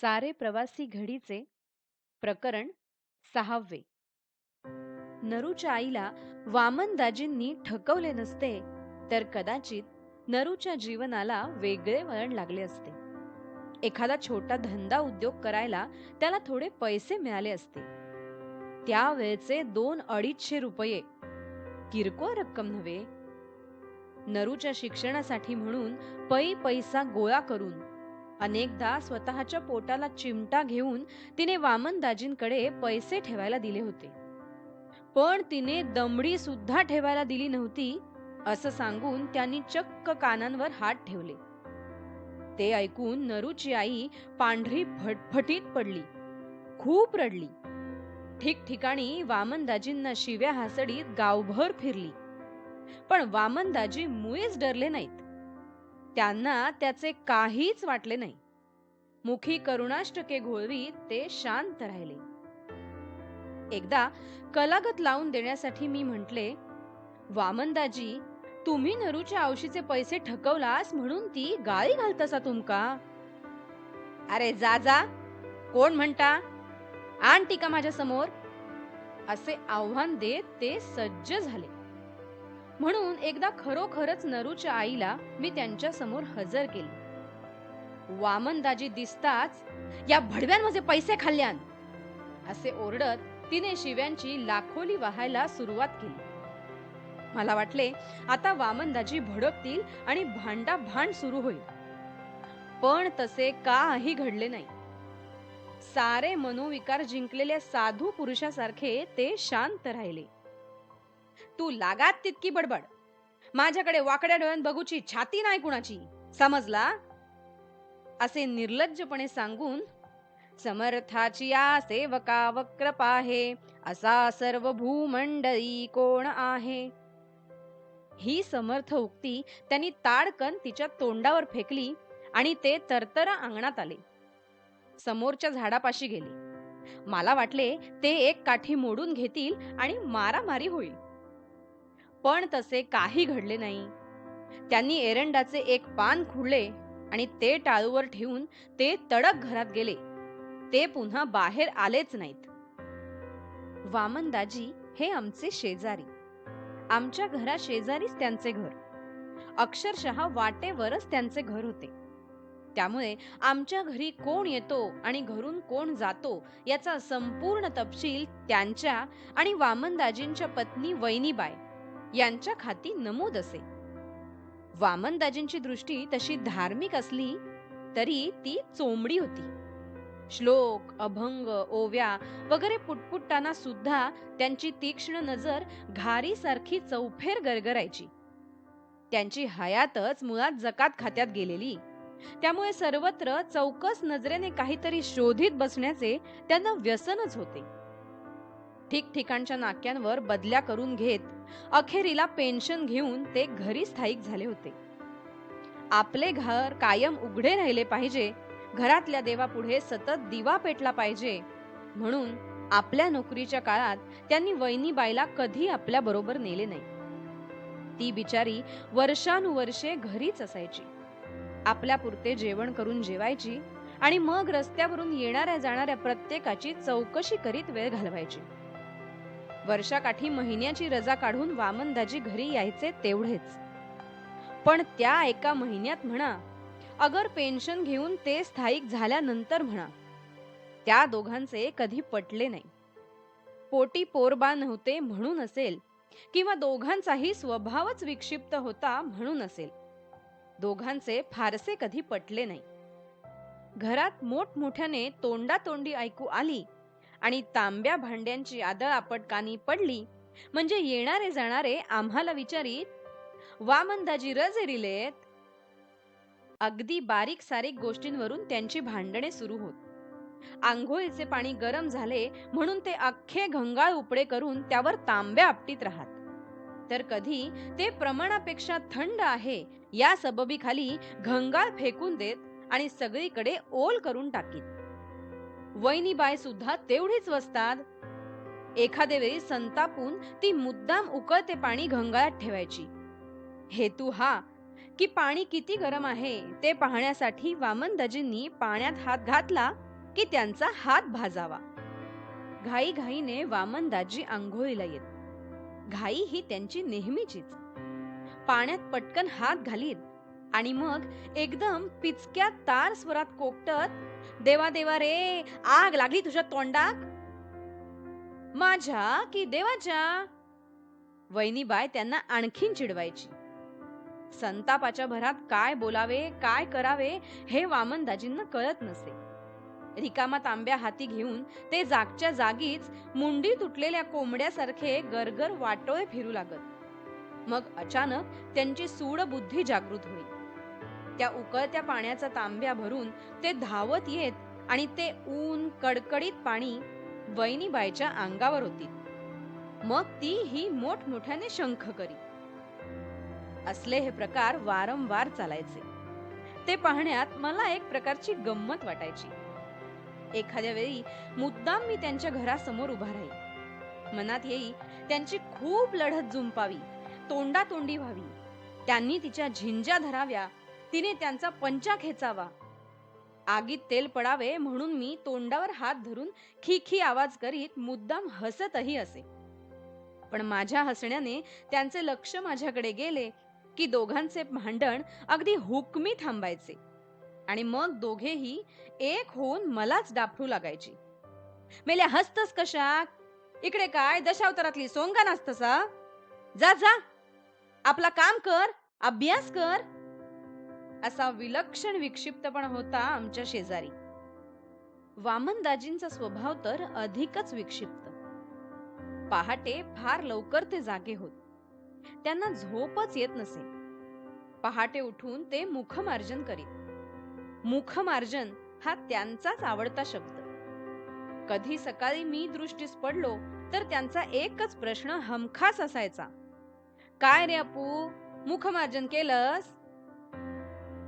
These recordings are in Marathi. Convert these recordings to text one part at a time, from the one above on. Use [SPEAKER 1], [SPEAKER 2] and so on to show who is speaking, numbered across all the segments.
[SPEAKER 1] सारे प्रवासी घडीचे प्रकरण सहावे. नरूच्या आईला वामन दाजींनी ठकवले नसते तर कदाचित नरूच्या जीवनाला वेगळे वळण लागले असते. एखादा छोटा धंदा उद्योग करायला त्याला थोडे पैसे मिळाले असते. त्यावेळचे दोन अडीचशे रुपये. किरकोळ रक्कम नव्हे. नरूच्या शिक्षणासाठी म्हणून पै पैसा गोळा करून अनेकदा स्वतःच्या पोटाला चिमटा घेऊन तिने वामनदाजींकडे पैसे ठेवायला दिले होते. पण तिने दमडी सुद्धा ठेवायला दिली नव्हती असं सांगून त्यांनी चक्क कानांवर हात ठेवले. ते ऐकून नरूची आई पांढरी फटफटीत पडली खूप रडली. ठिकठिकाणी वामनदाजींना शिव्या हासडीत गावभर फिरली. पण वामनदाजी मुळीच डरले नाहीत. त्यांना त्याचे काहीच वाटले नाही. मुखी करुणाष्टके घोळवी ते शांत राहिले. एकदा कलागत लावून देण्यासाठी मी म्हटले वामनदाजी तुम्ही नरूच्या औशीचे पैसे ठकवलास म्हणून ती गाळी घालतसा तुमका? अरे जा जा. कोण म्हणता? आण टीका माझ्यासमोर असे आव्हान देत ते सज्ज झाले. म्हणून एकदा खरोखरच नरूच्या आईला मी त्यांच्यासमोर हजर केली. वामनदाजी दिसताच या भडव्यांमध्ये पैसे खाल्ल्यान. असे ओरडत तिने शिव्यांची लाखोली वाहायला सुरुवात केली. मला वाटले आता वामनदाजी भडकतील आणि भांडा भांड सुरू होईल. पण तसे काही घडले नाही. सारे मनोविकार जिंकलेल्या साधू पुरुषासारखे ते शांत राहिले. तू लागात तितकी बडबड. माझ्याकडे वाकड्या डोळ्यात बघूची छाती नाही कुणाची. समजला? असे निर्लज्जपणे सांगून समर्थाची या सेवका वक्रप असा सर्व भूमंडळी कोण आहे? ही समर्थ उक्ती त्यांनी ताडकन तिच्या तोंडावर फेकली आणि ते तरतरा अंगणात आले. समोरच्या झाडापाशी गेले. मला वाटले ते एक काठी मोडून घेतील आणि मारामारी होईल. पण तसे काही घडले नाही. त्यांनी एरंडाचे एक पान खुडले आणि ते टाळूवर ठेवून ते तडक घरात गेले. ते पुन्हा बाहेर आलेच नाहीत. वामनदाजी हे आमचे शेजारी. आमच्या घरा शेजारीच त्यांचे घर. अक्षरशः वाटेवरच त्यांचे घर होते. त्यामुळे आमच्या घरी कोण येतो आणि घरून कोण जातो याचा संपूर्ण तपशील त्यांच्या आणि वामनदाजींच्या पत्नी वैनीबाय यांच्या खाती नमूद असे. वामनदाजींची दृष्टी तशी धार्मिक असली तरी ती चोंबडी होती. श्लोक अभंग ओव्या वगैरे पुटपुटताना सुद्धा त्यांची तीक्ष्ण नजर घारीसारखी चौफेर गरगरायची. त्यांची हयातच मुळात जकात खात्यात गेलेली. त्यामुळे सर्वत्र चौकस नजरेने काहीतरी शोधित बसण्याचे त्यांना व्यसनच होते. ठिकठिकाणच्या नाक्यांवर बदल्या करून घेत अखेरीला पेन्शन घेऊन ते घरी स्थायिक झाले होते. आपले घर कायम उघडे राहिले पाहिजे घरातल्या देवापुढे सतत दिवा पेटला पाहिजे म्हणून आपल्या नोकरीच्या काळात त्यांनी वैनीबाईला कधी आपल्या बरोबर नेले नाही. ती बिचारी वर्षानुवर्षे घरीच असायची. आपल्या पुरते जेवण करून जेवायची आणि मग रस्त्यावरून येणाऱ्या जाणाऱ्या प्रत्येकाची चौकशी करीत वेळ घालवायची. वर्षाकाठी महिन्याची रजा काढून वामनदाजी घरी यायचे तेवढेच. पण त्या एका महिन्यात म्हणा अगर पेन्शन घेऊन ते स्थायिक झाल्यानंतर म्हणा त्या दोघांचे कधी पटले नाही. पोटी पोरबा नव्हते म्हणून असेल किंवा दोघांचाही स्वभावच विक्षिप्त होता म्हणून असेल दोघांचे फारसे कधी पटले नाही. घरात मोठमोठ्याने तोंडातोंडी ऐकू आली आणि तांब्या भांड्यांची आदळ आपटकानी पडली. म्हणजे येणारे जाणारे आम्हाला विचारीत वामनदाजी रजेरिलेत अगदी बारीक सारीक गोष्टींवरून त्यांची भांडणे सुरू होत. आंघोळीचे पाणी गरम झाले म्हणून ते अख्खे घंगाळ उपडे करून त्यावर तांब्या आपटीत राहत. तर कधी ते प्रमाणापेक्षा थंड आहे या सबबीखाली घंगाळ फेकून देत आणि सगळीकडे ओल करून टाकीत. वैनीबाई सुद्धा तेवढीच वसतात. एखाद्या वेळी संतापून ती मुद्दाम उकळते पाणी घंगाळात ठेवायची. हेतू हा की पाणी किती गरम आहे ते पाहण्यासाठी वामनदाजींनी पाण्यात हात घातला की त्यांचा हात भाजावा. घाई घाईने वामनदाजी आंघोळीला येत. घाई ही त्यांची नेहमीचीच. पाण्यात पटकन हात घालीत आणि मग एकदम पिचक्या तार स्वरात कोकटत देवा देवा रे आग लागली तुझ्या तोंडाक माझ्या की देवाच्या? वहिनीबाई त्यांना आणखीन चिडवायची. संतापाच्या भरात काय बोलावे काय करावे हे वामनदाजींना कळत नसे. रिकामा तांब्या हाती घेऊन ते जागच्या जागीच मुंडी तुटलेल्या कोंबड्यासारखे गरगर वाटोळे फिरू लागत. मग अचानक त्यांची सूड बुद्धी जागृत होईल. त्या उकळत्या पाण्याचा तांब्या भरून ते धावत येत आणि ते ऊन कडकडीत पाणी वैनीबाईच्या अंगावर होती. मग ती ही मोठमोठ्याने शंख करी. असले हे प्रकार वारंवार चालायचे. ते पाहण्यात मला एक प्रकारची गंमत वाटायची. एखाद्या वेळी मुद्दाम मी त्यांच्या घरासमोर उभा राही मनात येई त्यांची खूप लढत जुंपावी तोंडातोंडी व्हावी. त्यांनी तिच्या झिंजा धराव्या तिने त्यांचा पंचा खेचावा. आगीत तेल पडावे म्हणून मी तोंडावर हात धरून खी आवाज करीत मुद्दाम हसतही असे. पण माझ्या हसण्याने त्यांचे लक्ष माझ्याकडे गेले की दोघांचे भांडण अगदी हुकमी थांबायचे. आणि मग दोघेही एक होऊन मलाच डाफरू लागायची. मेल्या हसतस कशा? इकडे काय? दशावतारातली सोंगा नाचतसा जा जा. आपला काम कर अभ्यास कर. असा विलक्षण विक्षिप्तपण होता आमच्या शेजारी. वामनदाजींचा स्वभाव तर अधिकच विक्षिप्त. पहाटे फार लवकर ते जागे होत. त्यांना झोपच येत नसे. पहाटे उठून ते मुखमार्जन करीत. मुखमार्जन हा त्यांचाच आवडता शब्द. कधी सकाळी मी दृष्टीस पडलो तर त्यांचा एकच प्रश्न हमखास असायचा. काय रे अपू मुखमार्जन केलंस?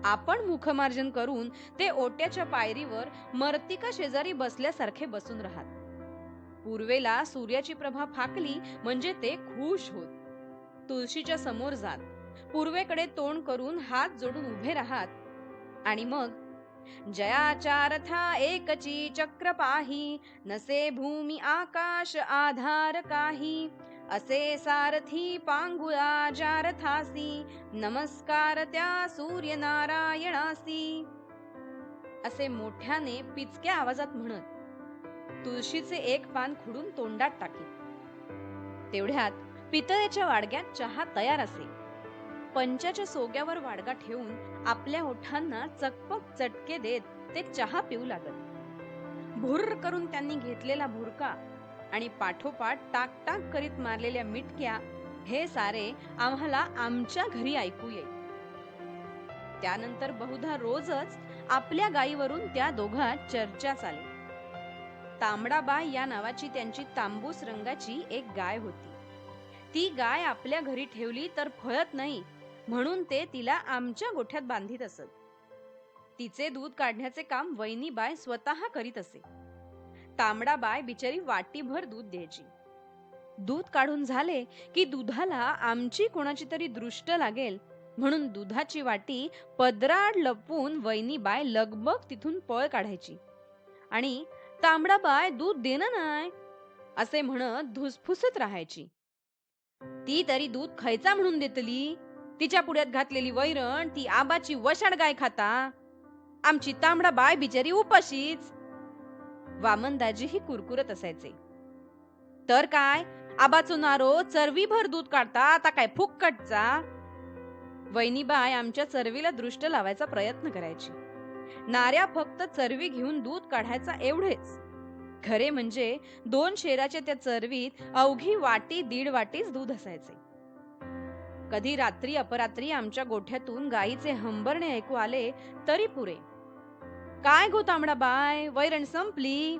[SPEAKER 1] आपण मुखमार्जन करून ते ओट्याच्या पायरीवर मर्तिका शेजारी बसल्यासारखे बसून राहत. पूर्वेला सूर्याची प्रभा फाकली म्हणजे ते खुश होत. तुळशीच्या समोर जात. पूर्वेकडे तोंड करून हात जोडून उभे राहत. आणि मग जयाचारथा एकची चक्र पाही नसे भूमी आकाश आधार काही असे सारथी पांगुळा जारथासी नमस्कार त्या सूर्यनारायणासी. असे मोठ्याने पिचक्या आवाजात म्हणत तुळशीचे एक पान खुडून तोंडात टाकी तेवढ्यात पितळेच्या वाडग्यात चहा तयार असे. पंचाच्या सोग्यावर वाडगा ठेवून आपल्या ओठांना चकपक चटके देत ते चहा पिऊ लागत. भुर्र करून त्यांनी घेतलेला भुरका आणि पाठोपाठ टाक टाक करीत मारलेल्या मिटक्या हे सारे आम्हाला आमच्या घरी ऐकू येईल त्यानंतर बहुधा रोजच आपल्या गायीवरून त्या दोघा चर्चा चाले. तांबडाबाई या नावाची त्यांची तांबूस रंगाची एक गाय होती. ती गाय आपल्या घरी ठेवली तर फळत नाही म्हणून ते तिला आमच्या गोठ्यात बांधित असत. तिचे दूध काढण्याचे काम वैनीबाय स्वतः करीत असे. तांबडाबाई बिचारी वाटीभर दूध द्यायची. दूध काढून झाले की दुधाला आमची कोणाची तरी दृष्ट लागेल. म्हणून दुधाची वाटी पदराड लपवून वैनीबाय लगबग तिथून पळ काढायची. आणि तांबडाबाई दूध देणं नाय असे म्हणत धुसफुसत राहायची. ती तरी दूध खायचा म्हणून देतली. तिच्या पुढ्यात घातलेली वैरण ती आबाची वशाड गाय खाता. आमची तांबडा बाय बिचारी उपाशीच. वामनदाजीही कुरकुरत असायचे. तर काय? आबाचो नारो चरवीभर दूध काढता आता काय फुक्कटचा वैनीबाय आमच्या चरवीला दृष्ट लावायचा प्रयत्न करायची. नाऱ्या फक्त चरवी घेऊन दूध काढायचा एवढेच. खरे म्हणजे दोन शेराच्या त्या चरवीत अवघी वाटी दीड वाटीच दूध असायचे. कधी रात्री अपरात्री आमच्या गोठ्यातून गायीचे हंबरणे ऐकू आले तरी पुरे. काय गो तांबडा बाय? वैरण संपली.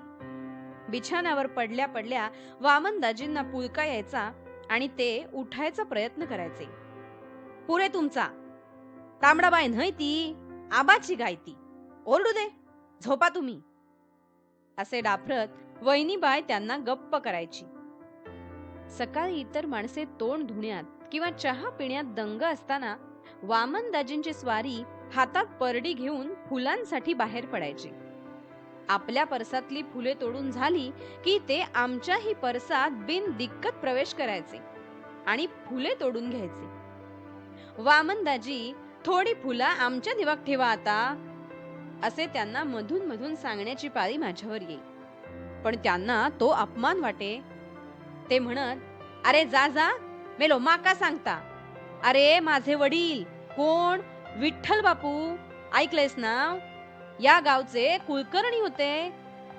[SPEAKER 1] बिछाण्यावर पडल्या पडल्या वामनदाजींना पुळका यायचा आणि ते उठायचा प्रयत्न करायचे. पुरे तुमचा. तांबडाबाई नाही ती आबाची गाय ती ओरडू दे झोपा तुम्ही. असे डाफरत वहिनीबाय त्यांना गप्प करायची. सकाळी इतर माणसे तोंड धुण्यात किंवा चहा पिण्यात दंग असताना वामनदाजींची स्वारी हातात परडी घेऊन फुलांसाठी बाहेर पडायचे. आपल्या परसातली फुले तोडून झाली की ते आमच्याही परसात बिन दिक्कत प्रवेश करायचे आणि फुले तोडून घ्यायचे. वामनदाजी थोडी फुलं आमच्या दिवाक ठेवा आता असे त्यांना मधून मधून सांगण्याची पाळी माझ्यावर येई. पण त्यांना तो अपमान वाटे. ते म्हणत अरे जा जा मेलो माका सांगता. अरे माझे वडील कोण विठ्ठल बापू ऐकलंयस ना? या गावचे कुलकर्णी होते.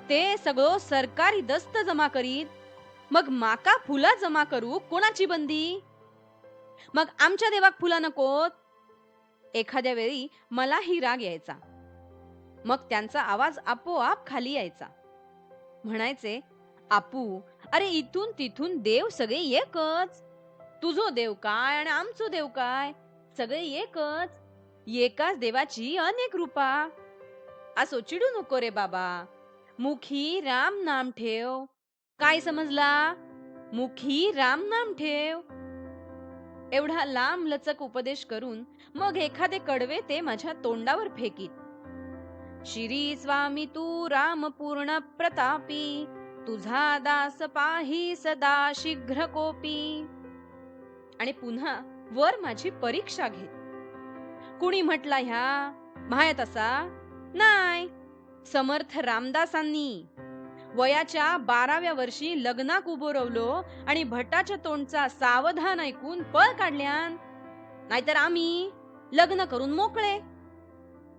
[SPEAKER 1] ते सगळं सरकारी दस्त जमा करीत. मग माका फुला जमा करू कोणाची बंदी? मग आमच्या देवाक फुला नकोत एखाद्या वेळी मलाही राग यायचा. मग त्यांचा आवाज आपोआप खाली यायचा. म्हणायचे आपू अरे इथून तिथून देव सगळे एकच. तुझो देव काय आणि आमचो देव काय? सगळे एकच. एकाच देवाची अनेक रूपा. असो चिडू नको रे बाबा. मुखी राम नाम ठेव. काय समजला? मुखी राम नाम ठेव. एवढा लांब लचक उपदेश करून मग एखादे कडवे ते माझ्या तोंडावर फेकीत. श्री स्वामी तू राम पूर्ण प्रतापी. तुझा दास पाही सदा शीघ्र कोपी. आणि पुन्हा वर माझी परीक्षा घेत. कुणी म्हटला ह्या? मायत असा? नाही समर्थ रामदासांनी. वयाच्या बाराव्या वर्षी लग्नाक उभो रवलो आणि भटाच्या तोंडचा सावधान ऐकून पळ काढल्यान. नाहीतर आम्ही लग्न करून मोकळे.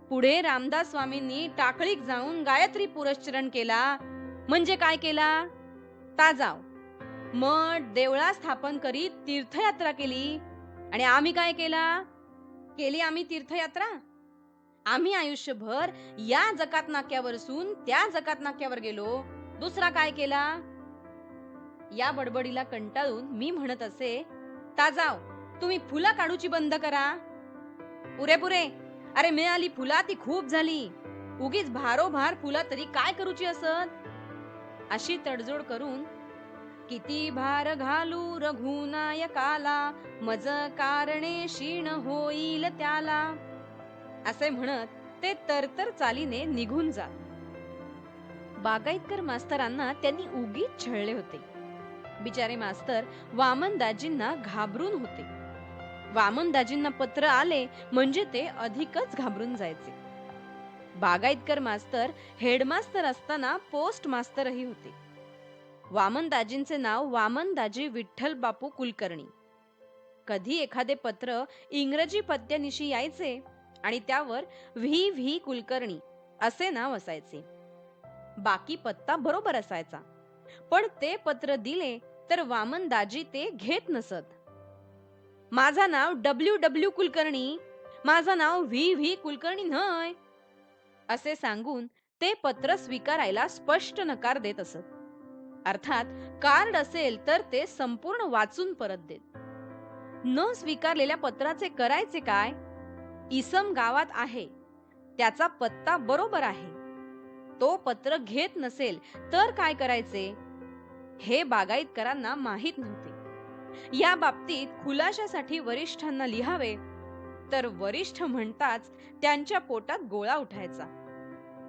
[SPEAKER 1] पुढे रामदास स्वामींनी टाकळीक जाऊन गायत्री पुरश्चरण केला. म्हणजे काय केला? ताजाव. मठ देवळा स्थापन करीत तीर्थयात्रा केली. आणि आम्ही काय केला? केली आम्ही तीर्थयात्रा? आम्ही आयुष्यभर या जकात नाक्यावरसून त्या जकात नाक्यावर गेलो. दुसरा काय केला? या बडबडीला कंटाळून मी म्हणत असे ताजाव तुम्ही फुलं काढूची बंद करा. पुरे पुरे. अरे मिळाली फुला ती खूप झाली. उगीच भारोभार फुला तरी काय करूची असत? अशी तडजोड करून किती भार घालू रघुनायकाला? मज कारणे क्षीण होईल त्याला. असे म्हणत ते तरतर चालीने निघून जात. बागायतकर मास्तरांना त्यांनी उगीच छळले होते. बिचारे मास्तर वामनदाजींना घाबरून होते. वामनदाजींना पत्र आले म्हणजे ते अधिकच घाबरून जायचे. बागायतकर मास्तर हेडमास्तर असताना पोस्ट मास्तरही होते. वामनदाजींचे नाव वामनदाजी विठ्ठल बापू कुलकर्णी. कधी एखादे पत्र इंग्रजी पत्त्यानिशी यायचे आणि त्यावर व्ही व्ही कुलकर्णी असे नाव असायचे. बाकी पत्ता बरोबर असायचा. पण ते पत्र दिले तर वामन दाजी ते घेत नसत. माझा नाव डब्ल्यू डब्ल्यू कुलकर्णी माझा नाव व्ही व्ही कुलकर्णी नय असे सांगून ते पत्र स्वीकारायला स्पष्ट नकार देत असत. अर्थात कार्ड असेल तर ते संपूर्ण वाचून परत देत. न स्वीकारलेल्या पत्राचे करायचे काय? इसम गावात आहे. त्याचा पत्ता बरोबर आहे. तो पत्र घेत नसेल तर काय करायचे? हे बागायतकरांना माहीत नव्हते. या बाबतीत खुलाशासाठी वरिष्ठांना लिहावे तर वरिष्ठ म्हणताच त्यांच्या पोटात गोळा उठायचा.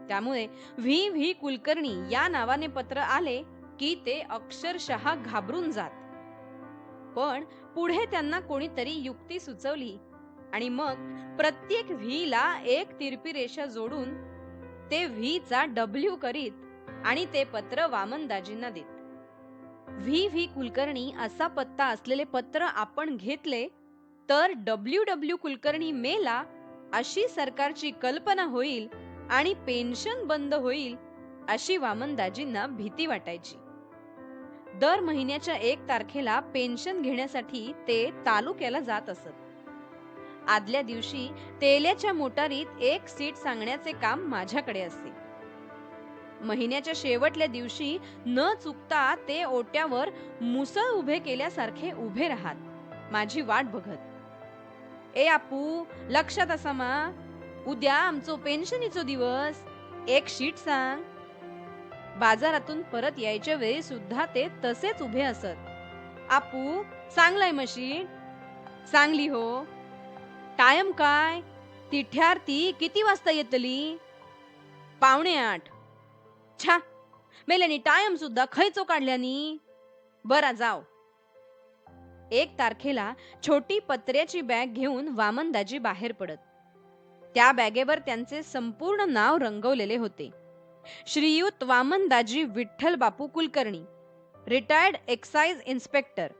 [SPEAKER 1] त्यामुळे व्ही व्ही कुलकर्णी या नावाने पत्र आले की ते अक्षरशः घाबरून जात. पण पुढे त्यांना कोणीतरी युक्ती सुचवली. आणि मग प्रत्येक व्ही ला एक तिरपी रेषा जोडून ते व्ही चा डब्ल्यू करीत आणि ते पत्र वामनदाजींना देत. व्ही व्ही कुलकर्णी असा पत्ता असलेले पत्र आपण घेतले तर डब्ल्यू डब्ल्यू कुलकर्णी मेला अशी सरकारची कल्पना होईल आणि पेन्शन बंद होईल अशी वामनदाजींना भीती वाटायची. दर महिन्याच्या एक तारखेला पेन्शन घेण्यासाठी ते तालुक्याला जात असत. आदल्या दिवशी तेल्याच्या मोटारीत एक सीट सांगण्याचे काम माझ्याकडे असे महिन्याच्या शेवटल्या दिवशी न चुकता ते ओट्यावर मुसळ उभे केल्यासारखे उभे राहत. माझी वाट बघत. ए आपू लक्षात असा मा. उद्या आमचो पेन्शनीचो दिवस. एक शीट सांग. बाजारातून परत यायच्या वेळी सुद्धा ते तसेच उभे असत. आपू चांगलाय मशीन. चांगली हो. टायम काय? ती ती किती वाजता येतली? पावणे आठ. छा! मेल्यानी टायम सुद्धा खैचो काढल्यानी. बरा जाव. एक तारखेला छोटी पत्र्याची बॅग घेऊन वामनदाजी बाहेर पडत. त्या बॅगेवर त्यांचे संपूर्ण नाव रंगवलेले होते. श्रीयुत Vamandaji Vitthal Bapu Kulkarni retired excise inspector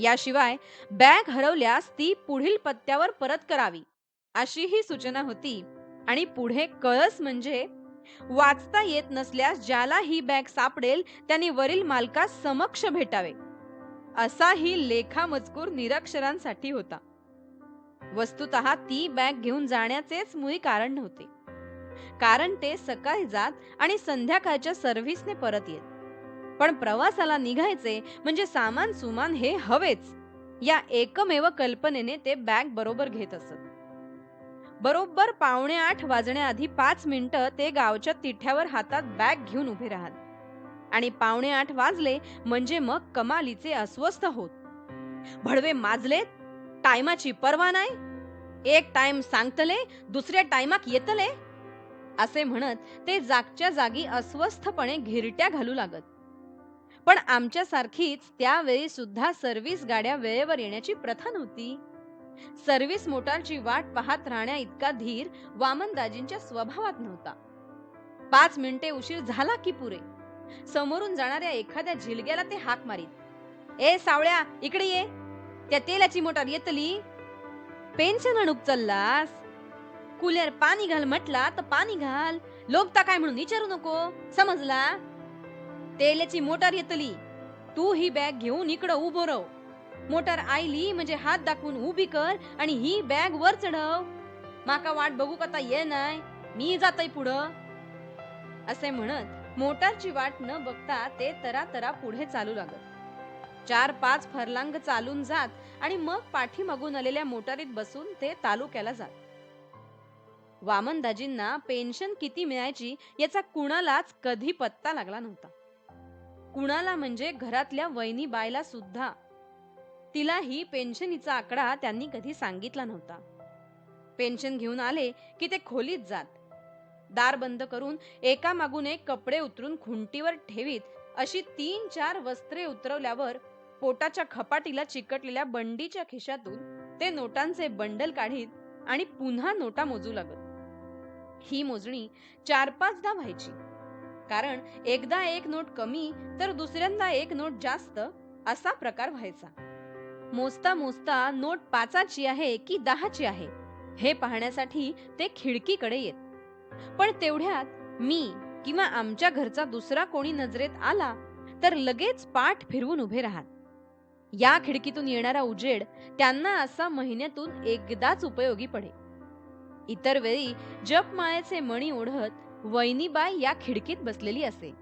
[SPEAKER 1] याशिवाय बॅग हरवल्यास ती पुढील पत्त्यावर परत करावी अशी ही सूचना होती. आणि पुढे कळस म्हणजे वाचता येत नसल्यास ज्याला ही बॅग सापडेल त्याने वरील मालकास समक्ष भेटावे. असा ही लेखा मजकूर निरक्षरांसाठी होता. वस्तुत ती बॅग घेऊन जाण्याचेच मुळी कारण नव्हते. कारण ते सकाळी जात आणि संध्याकाळच्या सर्व्हिसने परत येत. पण प्रवासाला निघायचे म्हणजे सामान सुमान हे हवेच. या एकमेव कल्पनेने ते बॅग बरोबर घेत असत. बरोबर पावणे आठ वाजण्याआधी पाच मिनिटं ते गावच्या तिठ्यावर हातात बॅग घेऊन उभे राहत. आणि पावणे आठ वाजले म्हणजे मग कमालीचे अस्वस्थ होत. भडवे माजलेत टायमाची पर्वा नाही. एक टाइम सांगतले दुसऱ्या टायमाक येतले. असे म्हणत ते जागच्या जागी अस्वस्थपणे घिरट्या घालू लागत. पण आमच्यासारखीच त्यावेळी सुद्धा सर्व्हिस गाड्या वेळेवर येण्याची प्रथा नव्हती. सर्व्हिस मोटारची वाट पाहत राहण्या इतका धीर वामनदाजींच्या स्वभावात नव्हता. पाच मिनिटे उशीर झाला की पुरे. समोरून जाणाऱ्या एखाद्या झिलग्याला ते हाक मारीत. ए सावळ्या इकडे ये. त्या तेलाची मोटार येतली. पेन्शन आणूक चल्लास. कुलर पाणी घाल म्हटला तर पाणी घाल. लोक काय म्हणून विचारू नको. समजला? तेलाची मोटार येतली. तू ही बॅग घेऊन इकडं उभो रव. मोटार आयली म्हणजे हात दाखवून उभी कर आणि ही बॅग वर चढव. माका वाट बघू कता ये नाही. मी जातय पुढं. असे म्हणत मोटारची वाट न बघता ते तरा तरा पुढे चालू लागत. चार पाच फरलांग चालून जात आणि मग पाठीमागून आलेल्या मोटारीत बसून ते तालुक्याला जात. वामनदाजींना पेन्शन किती मिळायची याचा कुणालाच कधी पत्ता लागला नव्हता. कुणाला म्हणजे घरातल्या वहिनी बायला सुद्धा. तिलाही पेन्शनीचा आकडा त्यांनी कधी सांगितला नव्हता. पेन्शन घेऊन आले की ते खोलीत जात. दार बंद करून एका मागून एक कपडे उतरून खुंटीवर ठेवीत अशी तीन चार वस्त्रे उतरवल्यावर पोटाच्या खपाटीला चिकटलेल्या बंडीच्या खिशातून ते नोटांचे बंडल काढीत आणि पुन्हा नोटा मोजू लागत. ही मोजणी चार पाचदा व्हायची. कारण एकदा एक नोट कमी तर दुसऱ्यांदा एक नोट जास्त असा प्रकार व्हायचा. मोजता मोजता नोट पाचाची आहे की दहाची आहे हे पाहण्यासाठी ते खिडकीकडे येत. पण तेवढ्यात मी किंवा आमच्या घरचा दुसरा कोणी नजरेत आला तर लगेच पाठ फिरवून उभे राहत. या खिडकीतून येणारा उजेड त्यांना असा महिन्यातून एकदाच उपयोगी पडे इतर वेळी जपमाळेचे मणी ओढत वैनीबाई या खिडकीत बसलेली असे.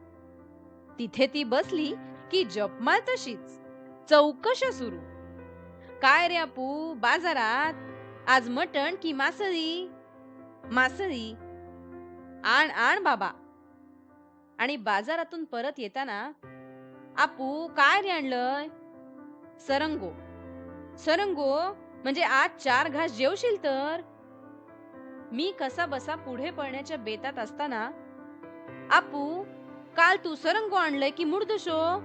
[SPEAKER 1] तिथे ती बसली की जपमाळ तशीच. चौकशा सुरू. काय रे अपू बाजारात? आज मटण की मासळी? मासळी. आण आण बाबा. आणि बाजारातून परत येताना आपू काय रे आणलंय? सरंगो. सरंगो? म्हणजे आज चार घास जेवशील तर? मी कसा बसा पुढे पळण्याच्या बेतात असताना आपू काल तू सरंग आणलंय की मुडदशो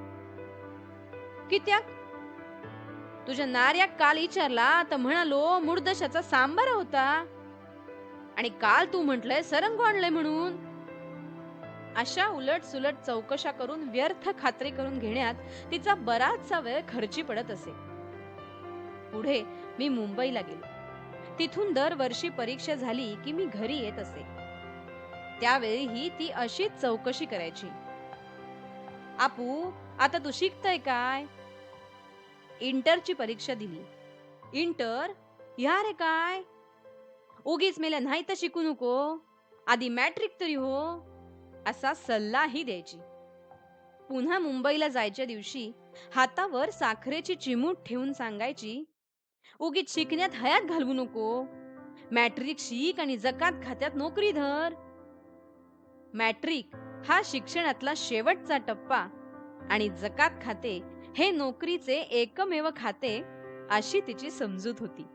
[SPEAKER 1] कित्याक? तुझ्या नार्याक काल विचारला तर म्हणालो मूर्दशाचा सांबार होता. आणि काल तू म्हटलंय सरंग आणलंय म्हणून. अशा उलट सुलट चौकशा करून व्यर्थ खात्री करून घेण्यात तिचा बराचसा वेळ खर्ची पडत असे. पुढे मी मुंबईला गेलो. तिथून दरवर्षी परीक्षा झाली की मी घरी येत असे. त्यावेळीही ती अशीच चौकशी करायची. आपू आता तू शिकतय काय? इंटरची परीक्षा दिली. इंटर? ह्या रे काय? उगीच मेल्या नाही तर शिकू नको. आधी मॅट्रिक तरी हो. असा सल्लाही द्यायची. पुन्हा मुंबईला जायच्या दिवशी हातावर साखरेची चिमूट ठेवून सांगायची उगीच शिकण्यात हयात घालवू नको. मॅट्रिक शिक आणि जकात खात्यात नोकरी धर. मॅट्रिक हा शिक्षणातला शेवटचा टप्पा आणि जकात खाते हे नोकरीचे एकमेव खाते अशी तिची समजूत होती.